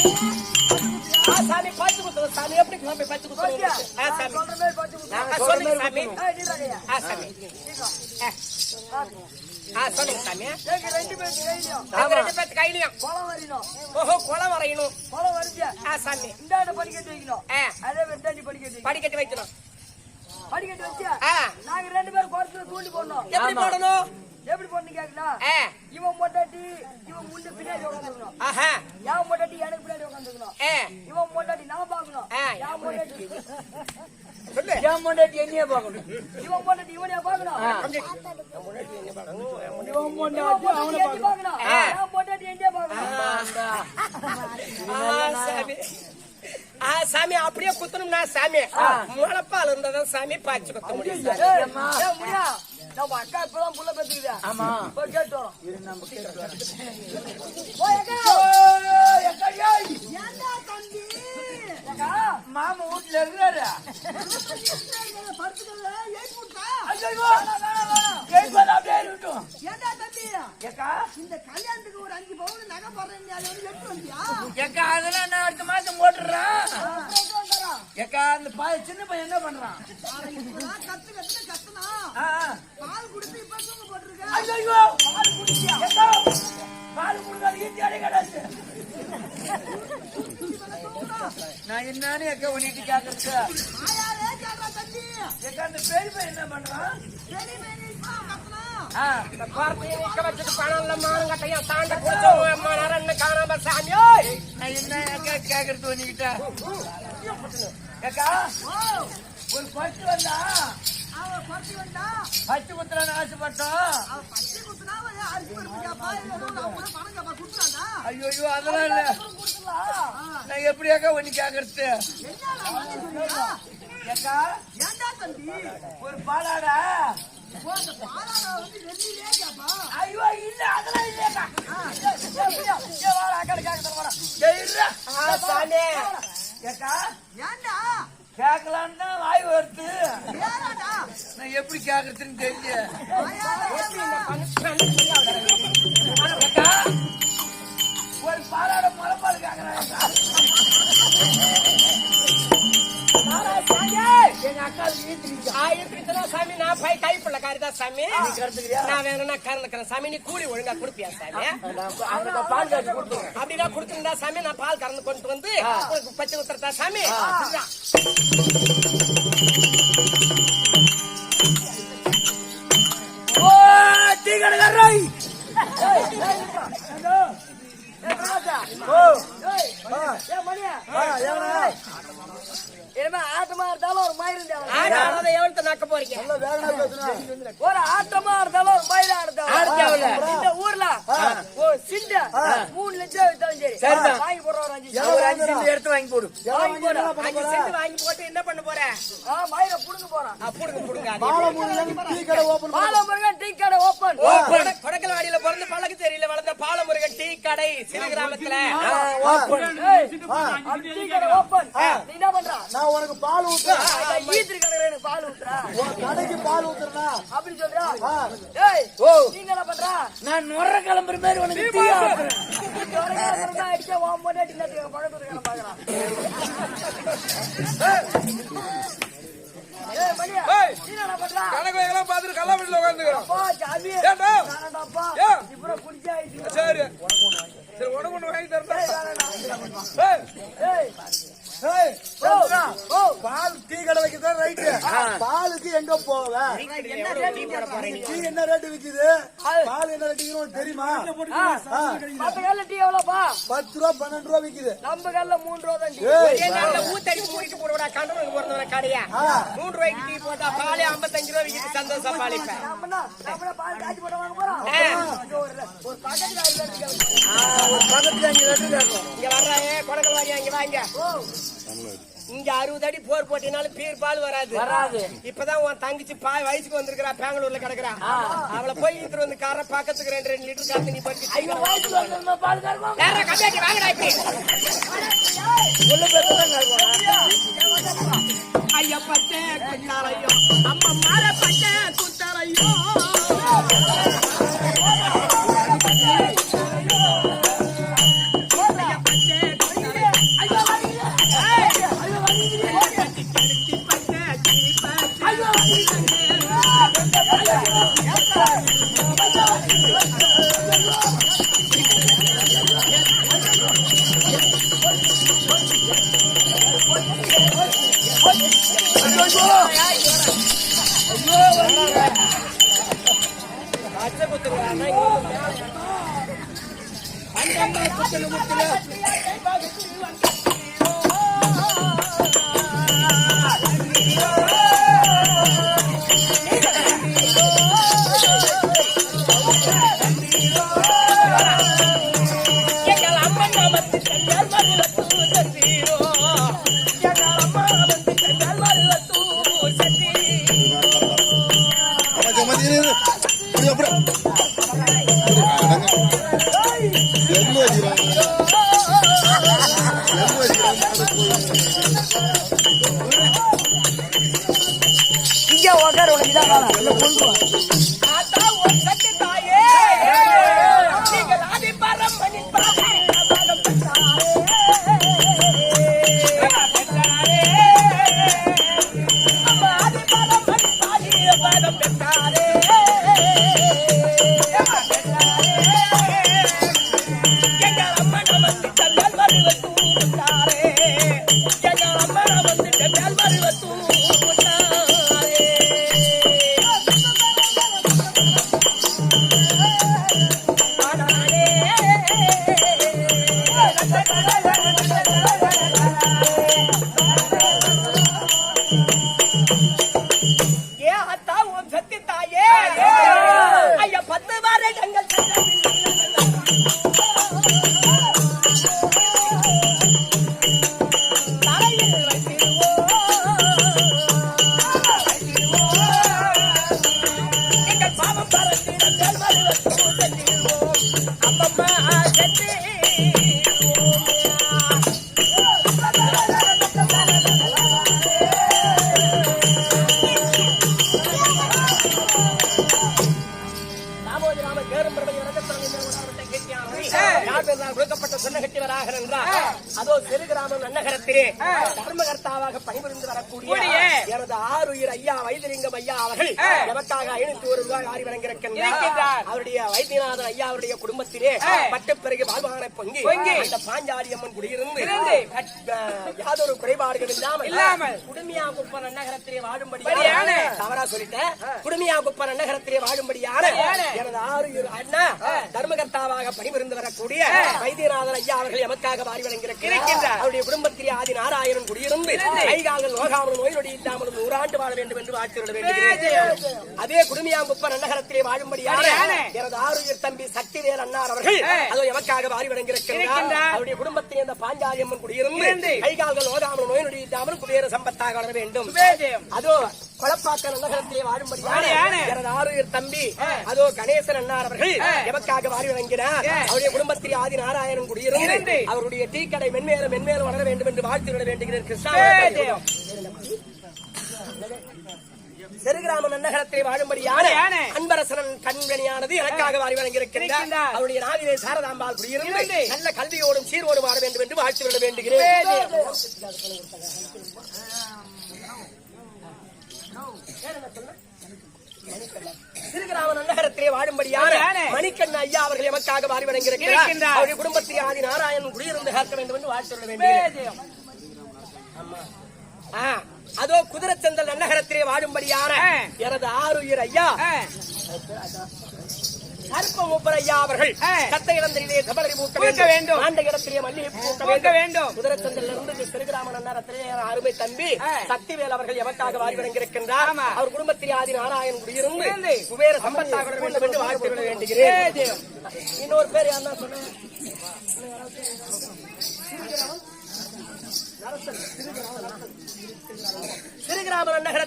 ஆ, சாமி பச்சை குத்துறோம் சாமி எப்படி சாமி பச்சை குத்துறோம் பாத்தியா? ஆ, நான் சாமி. சொல்ற மாதிரி பாத்து குத்து. ஆ, சொல்லுங்க சாமி. ஏய், நீடா கையா. ஆ, சாமி. ஆ, ஆ, சொல்லுங்க சாமி. எங்க ரெண்டு பேருக்கு கையிலயும் ரெண்டு குளம் வரையணும். ஓஹோ குளம் வரையணும். குளம் வரைஞ்ச ஆ சாமி. இந்தாண்ட படிக்கட்டு வைக்கணும். அதே மாதிரி தாண்டி படிக்கட்டு வைக்கணும். படிக்கட்டு வைக்கணும். படிக்கட்டு வச்சா ஆ. நாங்க ரெண்டு பேரும் குளத்துல தூண்டி போடணும். எப்படி போடணும்? எப்படி போடணும் கேக்கலாம் ஆ. இவன் மொட்டாட்டி இவன் முன்ன பின்னாடி உட்காந்துக்கணும் ஆஹா. என் மொட்டாட்டி எனக்கு பின்னாடி உட்காந்துக்கணும் ஆ. இவன் மொட்டாட்டி நான் பாக்கணும். என் மொட்டாட்டி சொல்லு. என் மொட்டாட்டி என்னைய பாக்கணும் இவன் மொட்டாட்டி இவனைய பாக்கணும் இவன் மொட்டாட்டி அவனை பாக்கணும் ஆ. என் மொட்டாட்டி என்னைய பாக்கணும் ஆ, சாமி. ஆ சாமி அப்படியே குத்தணும்னா சாமி. முளப்பால் இருந்தாதான் சாமி பாய்ச்சி குத்த முடியும். நம்ம அக்கா இப்பதான் புள்ள பெத்துக்குதா ஆமா. போய் கேட்டு வரோம் அக்கா. ஏன்டா தம்பி? அக்கா, மாமா வீட்டுல இருக்கிறாரு. இந்த கல்யாணத்துக்கு ஒரு அஞ்சு பவுன் நகை போடுறேன் அதெல்லாம் நான் அடுத்த மாசம் போட்டுறேன்? ஏக்கா அந்த சின்ன பையன் என்ன பண்றான் கத்து கத்துனா. ஆ. பால் குடிச்சு இப்ப தூங்க போட்டிருக்க. ஐயோ பால் குடிச்சியா பால் குடிக்காது ஈட்டி அடி கிடையாது நான் என்னன்னு ஏக்கா உன்னிட்டு தம்பி. ஏக்கா அந்த பெரிய பையன் என்ன பண்றான் பெரிய பார்த்தையை நிக்க வச்சுட்டு பணம் இல்ல மானங்கட்டையும் தாண்ட குடிச்சோம் அம்மா நரன்னு காணாம சாமி ஓய் நான் என்ன ஏக்கா கேக்குறது உன்னிக்கிட்ட ஏக்கா ஓ, ஒரு பட்டு வந்தா? பட்டு குத்துறான்னு ஆசைப்பட்டோம் பச்சை. ஐயோ அதெல்லாம் இல்ல. நான் எப்படியாக்கா உன்னை கேக்குறது? ஒரு பாலாடா? ஐயோ இல்ல அதெல்லாம் இல்லக்கா ஆ ஏன்டா? கேட்கலான்னு தான் வாய் வருது நான் எப்படி கேக்குறதுன்னு தெரியல ஒரு பாலாட முளைப்பால் கேக்குறாங்க ஆயிரத்தி சாமி நான் போய் கைப்புள்ள காரிதான் சாமி கருத்துக்கிறியா நான் வேணும்னா கறந்துக்கிறேன் சாமி நீ கூலி ஒழுங்கா கொடுப்பியா சாமி அப்படின்னா கொடுத்துருந்தா சாமி நான் பால் கறந்து கொண்டு வந்து உனக்கு பச்சை குத்துறதா சாமி ராஜா. ஓ ஏய், மணியா. இனிமே ஆட்டமா இருந்தாலும் ஒரு மயிரும் தேவை. ஆடாத எவ்வளவு நக்க போறீங்க? ஒரு ஆட்டமா இருந்தாலும் ஒரு மயிரா இருந்தாலும் இந்த ஊர்ல ஓ சிண்ட மூணு லட்சம் வித்தாலும் சரி. சரிதான். வாங்கி போடுற ஒரு அஞ்சு ஒரு அஞ்சு சென்ட் எடுத்து வாங்கி போடு. வாங்கி போடு. அஞ்சு சென்ட் வாங்கி போட்டு என்ன பண்ண போற? ஆ, மயிரை புடுங்க போறான். ஆ, புடுங்க புடுங்க. அது பாலமுருகன் டீ கடை ஓப்பன் ஓ, கொட- கொடக்கல்வாடியில பிறந்து பழகு தெரியல வளர்ந்த பாலமுருகன் டீ கடை சிறு கிராமத்துல. டீ கடை நான் உனக்கு பால் ஊத்துறேன். பால் ஊத்துறா. உன் கடைக்கு பால் ஊத்துறேனா? அப்படி சொல்றா. ஏய் நீங்க என்ன பண்ற? நான் நுர கிளம்புற மாதிரி உனக்கு டீ ஆக்குறேன். அடிச்சா ஓம் பொண்டாட்டி நேரத்துக்கு பழக்கம் பாக்குறான் கணக்கு பார்த்துட்டு கல்லா வீட்டுல உட்காந்துக்கிறோம் சரி. சரி உனக்கு ஒண்ணு வாங்கி தரேன். ஓ ஓ பால் டீ கடை வைக்கிறதா ரைட்டு பாலுக்கு எங்க போவ? டீ என்ன ரேட்டு விக்குது? பால் என்ன உனக்கு தெரியுமா? ஆ, மத்த கல்ல டீ எவ்வளோப்பா? பத்து ரூபா பன்னெண்டு ரூபா விக்குது. நம்ம கல்ல மூணு ரூபா தான் ஊத்தடி மூடிட்டு போடுவா கண்டவனுக்கு பிறந்தவன கடையா? மூன்று ரூபாய்க்கு டீ போட்டா பாலே ஐம்பத்தஞ்சு ரூபாய் விக்கிட்டு சந்தோஷம் பாலிப்பேன் பால் காய்ச்சி போட வாங்க போறோம். ஒரு பக்கத்துல. ஒரு பக்கத்துல இங்க வர்றாங்க வாங்க இங்க அறுபது அடி போர் போட்டினாலும் பீர் பால் வராது. வராது. இப்பதான் உன் தங்கச்சி பாய் வயசுக்கு வந்திருக்கிறா பெங்களூர்ல கிடக்குறா. அவளை போய் இழுத்துட்டு வந்து கார பக்கத்துக்கு ரெண்டு ரெண்டு லிட்டர் காத்து நீ கம்மியாக்கி வாங்கடா இப்படி. Hallelujah. நன்னகரத்திலே தர்மகர்த்தாவாக பணிபுரிந்து வரக்கூடிய ஆறுயிர் ஐயா வைத்திலிங்கம் ஐயா அவர்கள் எமக்காக ஐநூத்தி ஒரு ரூபாய் ஆறி வழங்கியிருக்கின்றார் அவருடைய வைத்தியநாதன் ஐயா அவருடைய குடும்பத்திலே பட்டுப்பிறகு வாழ்வான பொங்கி அந்த பாஞ்சாலி அம்மன் குடியிருந்து யாதொரு குறைபாடுகள் இல்லாமல் குடுமியா குப்ப நன்னகரத்திலே வாழும்படியான தவறா சொல்லிட்டேன். குடுமியா குப்ப நன்னகரத்திலே வாழும்படியான எனது ஆறுயிர் அண்ணா தர்மகர்த்தாவாக பணிபுரிந்து வரக்கூடிய வைத்தியநாதன் ஐயா அவர்கள் எமக்காக வாரி வழங்கியிருக்கிறார். அவருடைய குடும்பத்திலே ஆதி நாராயணன் குடியிருந்து கைகால்கள் நோகாமல் நோய் நொடி இல்லாமல் நூறாண்டு வாழ வேண்டும் என்று வாழ்த்து வேண்டுகிறேன். அதே குடுமியாங்குப்ப நன்னகரத்திலே வாழும்படியான எனது ஆறுயிர் தம்பி சக்திவேல் அண்ணார் அவர்கள் அதோ எமக்காக வாரி வழங்கியிருக்கிறார் அவருடைய குடும்பத்திலே இந்த பாஞ்சாலி அம்மன் குடியிருந்து கைகால்கள் நோகாமல் நோய் நொடி இல்லாமல் குபேர சம்பத்தாக வளர வேண்டும். அதோ கொளப்பாக்க நகரத்திலே வாழும்படியான எனது ஆறுயிர் தம்பி அதோ கணேசன் அண்ணார் அவர்கள் எமக்காக வாரி வழங்கினார். அவருடைய குடும்பத்திலே ஆதி நாராயணன் குடியிருந்து அவருடைய டீ கடை மென்மேலும் மென்மேலும் வளர வேண்டும் என்று வாழ்த்து விட வேண்டுகிறேன். கிருஷ்ணா செருகிராம நன்னகரத்தை வாழும்படியான அன்பரசனன் கண்வெளியானது எனக்காக வாரி வழங்கியிருக்கின்றார் அவருடைய நாவிலே சாரதாம்பாள் குடியிருந்து நல்ல கல்வியோடும் சீரோடு வாழ வேண்டும் என்று வாழ்த்து விட வேண்டுகிறேன். திருகிராம நன்னகரத்திலே வாழும்படியான மணிக்கண்ண ஐயா அவர்கள் எமக்காக வாரி வழங்கியிருக்கிறார். அவருடைய குடும்பத்திலே ஆதி நாராயணன் குடியிருந்து காக்க வேண்டும் என்று வாழ்த்து விட வேண்டுகிறேன். ஆ, அதோ குதிரச்சந்தல் நன்னகரத்திலே வாழும்படியான எனது ஆறுயிர் ஐயா. கருப்ப மூப்பர் ஐயா அவர்கள் கத்த இடத்திலே கபலரி பூக்க வேண்டும். ஆண்ட இடத்திலே மல்லிகை பூக்க வேண்டும். குதிரச்சந்தல் இருந்து சிறுகிராம நன்னகரத்திலே என் அருமை தம்பி சக்திவேல் அவர்கள் எமக்காக வாரி வழங்கியிருக்கின்றார் அவர் குடும்பத்திலே ஆதி நாராயணன் குடியிருந்து குபேர சம்பத்தாக வேண்டும் என்று வாழ்த்து விட வேண்டுகிறேன். இன்னொரு பேர் யாருன்னா சொன்னேன்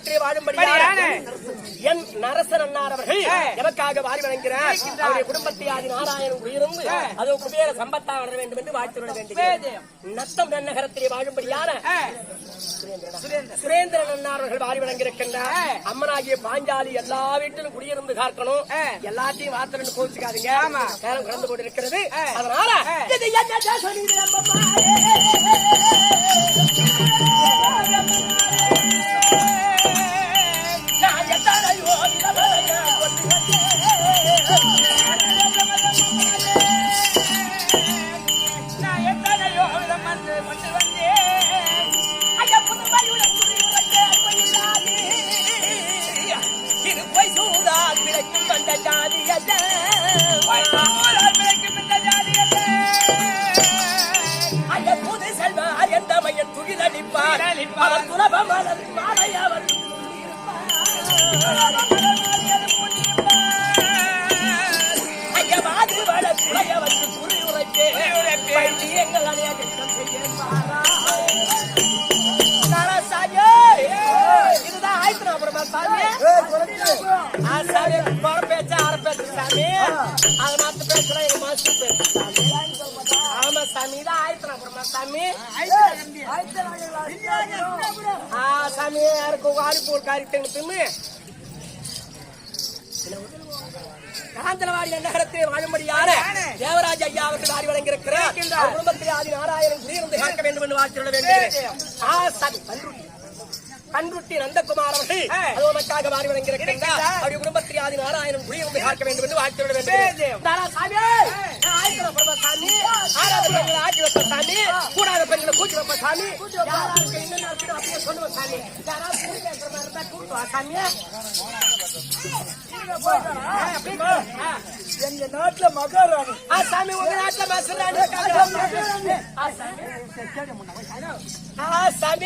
நகரத்திலே வாழும்படியான என் நரசன் அண்ணார் அவர்கள் எமக்காக வாரி வழங்கினார்? அவருடைய குடும்பத்தை ஆதி நாராயணன் உயிருந்து அது குபேர சம்பத்தா வளர வேண்டும் என்று வாழ்த்து விட வேண்டுகிறேன் நத்தம் நன்னகரத்திலே வாழும்படியான சுரேந்திரன். அண்ணார் அவர்கள் வாரி வழங்கியிருக்கின்றார். அம்மனாகிய பாஞ்சாலி எல்லா வீட்டிலும் குடியிருந்து காக்கணும் எல்லாத்தையும் வார்த்தை கோச்சுக்காதீங்க நேரம் கடந்து கொண்டிருக்கிறது. அதனால இது என்ன சாமி யாருக்கு ஆடி போல் காரிட்டு தின்னு காந்தனவாடி நகரத்தில் வாழும்படியான தேவராஜ ஐயா அவர்கள் ஆடி வழங்கியிருக்கிறார். குடும்பத்தில் ஆதி நாராயணன் குடியிருந்து காக்க வேண்டும் என்று வாழ்த்து வேண்டும் ஆ அன்புட்டி நந்தகுமார் அவர்கள். அது உனக்காக வாரி வழங்கியிருக்கின்றார் அவருடைய குடும்பத்தில் ஆதி நாராயணன் குடியை வந்து பார்க்க வேண்டும் என்று வாழ்த்து ஆட்சி வைப்ப சாமி. கூடாத பெண்களை கூச்சி வைப்ப சாமி. சாமி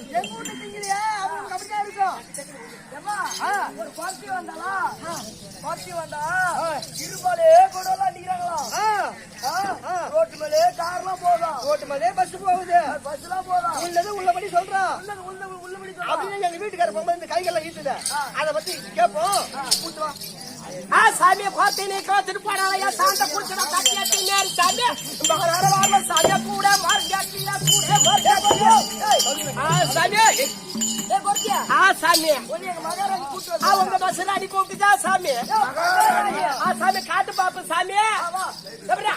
எங்க வீட்டு திங்கிறியா? அவங்களுக்கு அப்படிதான் இருக்கும் ஏம்மா, ஒரு பார்ட்டி வந்தாளா? பார்ட்டி வந்தா இருபாலே கொடலாம் அடிக்கிறாங்களா ரோட்டு மேலே கார்லாம் போதும். ரோட்டு மேலே பஸ் போகுது. பஸ் எல்லாம் போதும். உள்ளது உள்ளபடி சொல்றான் உள்ளது உள்ள உள்ளபடி. அப்படின்னு எங்க வீட்டுக்கார பொம்மை இந்த கைகளை ஈட்டுத. அத பத்தி கேட்போம் கூட்டு வா. ஆ சாமி கோத்தினி கோத்திட்டு போனாலயா சாந்த குடிச்சிட கட்டியா தின்னாரு சாமி மகனார வாழ்வ சாமியா கூட மார்க்கியா கூட மார்க்கியா ஆ சாமி ஏ கோர்த்தியா ஆ சாமி அவங்க பஸ்ல அடி கூப்பிட்டுதா சாமி ஆ சாமி காட்டு பாப்பு சாமி சபரா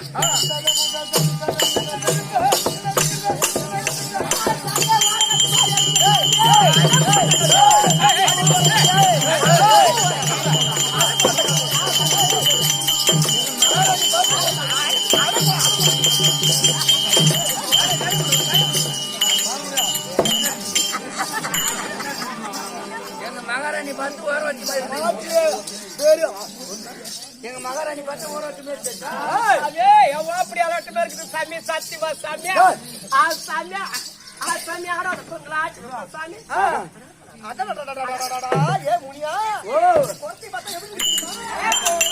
Hey! மகாராணி பார்த்து ஓர வச்சு எங்க மகாராணி பார்த்து ஓர வச்சு எவ்வளோ அப்படி அலட்டுமே இருக்குது? சாமி சத்தியமா சாமி ஆ சாமி ஆ சாமி ஆட சாமி. அதான் ஏ முனியா. ஓ. பார்த்தா எப்படி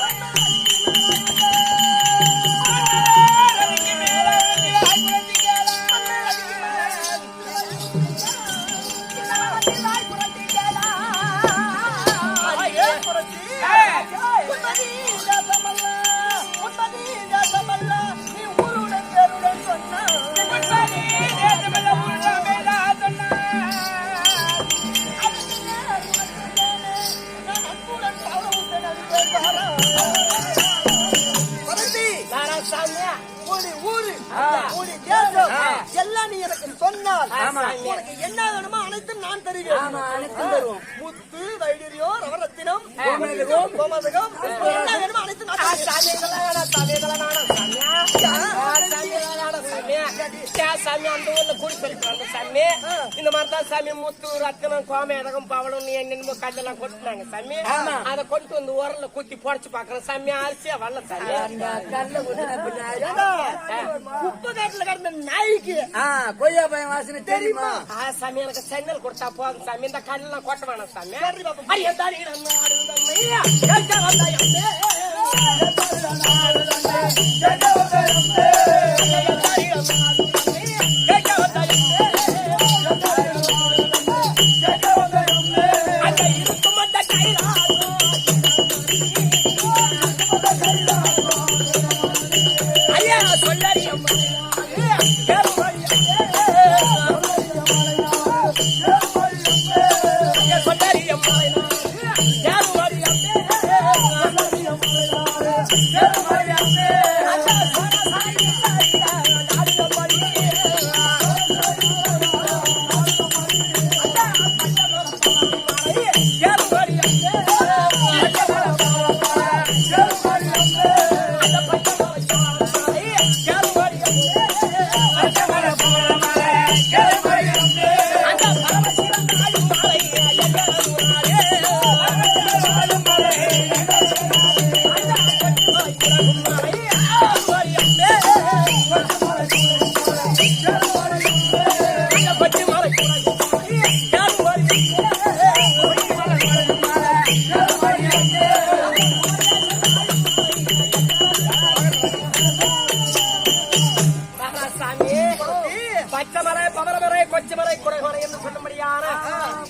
சொன்னால் உனக்கு என்ன வேணுமோ அனைத்தும் நான் தருவேன். முத்து வைடரியம் ரவரத்தினம் கோமேதகம் கோமதகம் என்ன வேணுமோ அனைத்தும் நான் சாமி அந்த ஊர்ல கூடி போயிட்டு வந்த சாமி இந்த மாதிரி தான் சாமி முத்து ரத்தினம் கோமேதகம் பவளம் நீ என்னென்னமோ கல்லெல்லாம் கொட்டுனாங்க சாமி. அதை கொண்டு வந்து உரல்ல குத்தி புடச்சு பாக்குறேன் சாமி அரிசியா வரல சாமி? உப்பு காட்டுல கிடந்த நாய்க்கு. கொய்யா பழம் வாசனை தெரியுமா? ஆ, சாமி எனக்கு சென்னல் கொடுத்தா போதும் சாமி. இந்த கல்லாம் கொட்ட வேணாம் சாமி. ஐயா, தாடி கிடந்த yes, yes. உச்சி மலை குறைகுறை என்று சொல்லும்படியான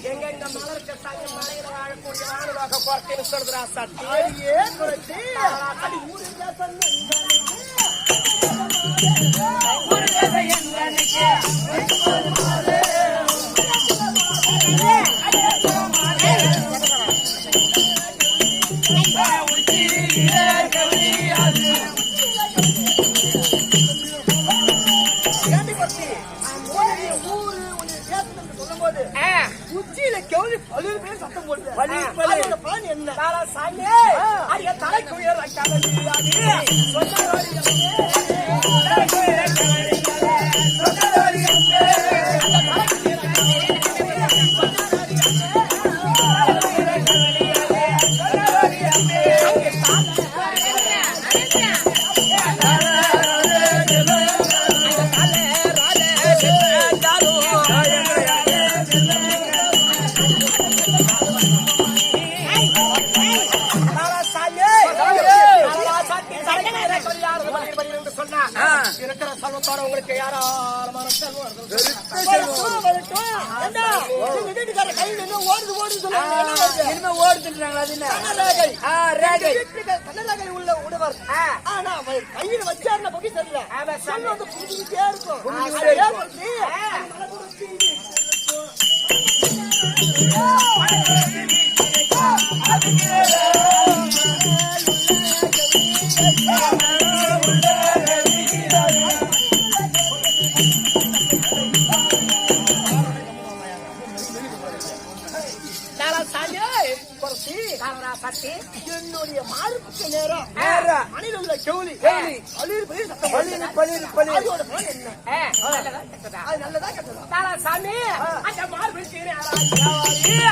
எங்க இந்த மலர் கட்டாங்க மலையில வாழக்கூடிய ஆணுவாக பார்த்து சொல்கிறா குறைச்சி. அடி சொல்லும்போது உச்சியில கெவுளி பழுது பேர் சத்தம் போடுது அதோட பலன் என்ன தாரா சாமி அரிய தலைக்குயர் வைக்காத முடியாது இருக்கிற செல்வத்தோட உங்களுக்கு யாராரமான வீட்டுக்கார கையில ஓடுது ஓடுது இனிமே ஓடுதுன்றாங்களா அது உள்ள உடைவர். ஆனா அவர் கையில வச்சாருன்னா தெரியல. சொல்லு வந்து புரிஞ்சுக்கிட்டே இருக்கும். என்னுடைய மார்புக்கு நேரம் நேரம். உள்ள பளிர் பளிர் பளிர், பளிர், பளிர். அதோட என்ன அது நல்லதா கெட்டதா சாமி அந்த மார்பில்